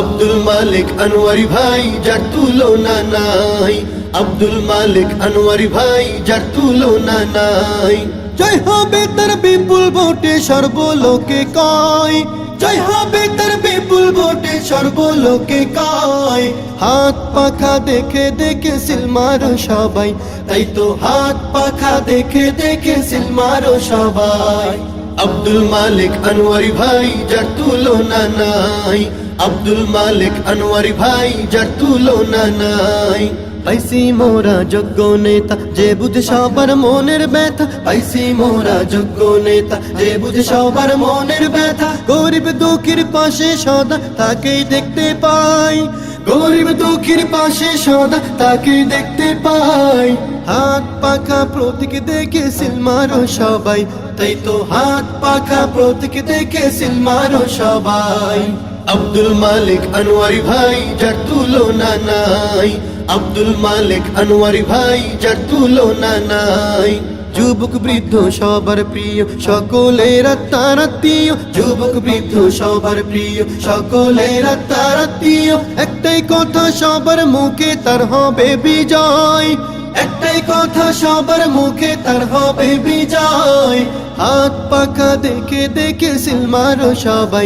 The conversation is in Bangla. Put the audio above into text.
আব্দুল মালিক আনোয়ারি ভাই যার তুলনা নাই। আব্দুল মালিক আনোয়ারি ভাই যার তুলনা নাই। জয় হবে তার বিপুল ভোটে সর্বলোকে কয়। জয় হবে তার বিপুল ভোটে সর্বলোকে কয়। হাত পাখা দেখে দেখে সিলমারো সবাই। তাই তো হাত পাখা দেখে দেখে সিলমারো সবাই। আব্দুল মালিক আনোয়ারি ভাই যার তুলনা নাই। আব্দুল মালিক আনোয়ারি ভাই, যার তুলনা নাই। মোরা যোগ্য নেতা, যে বুঝে সবার মনের ব্যথা। পাইছি মোরা যোগ্য নেতা, যে বুঝে সবার মনের ব্যথা। গরিব দুঃখীর পাশে সদা তাকেই দেখতে পাই। গরিব দুঃখীর পাশে সদা তাকে দেখতে পাই। হাত পাখা প্রতীক দেখে সিলমারো সবাই, তাই তো হাত পাখা প্রতীক দেখে সিলমারো সবাই। আব্দুল মালিক আনোয়ারি ভাই, যার তুলনা নাই। আব্দুল মালিক আনোয়ারি ভাই, যার তুলনা নাই। যুবক, বৃদ্ধ, সবার প্রিয়, সকলের তার আত্মীয়। যুবক, বৃদ্ধ, সবার প্রিয়, সকলের তার আত্মীয়। একটাই কথা সবার মুখে, তার হবে বিজয়। একটাই কথা সবার মুখে, তার হবে বিজয়। হাত পাখা দেখে দেখে সিলমারো সবাই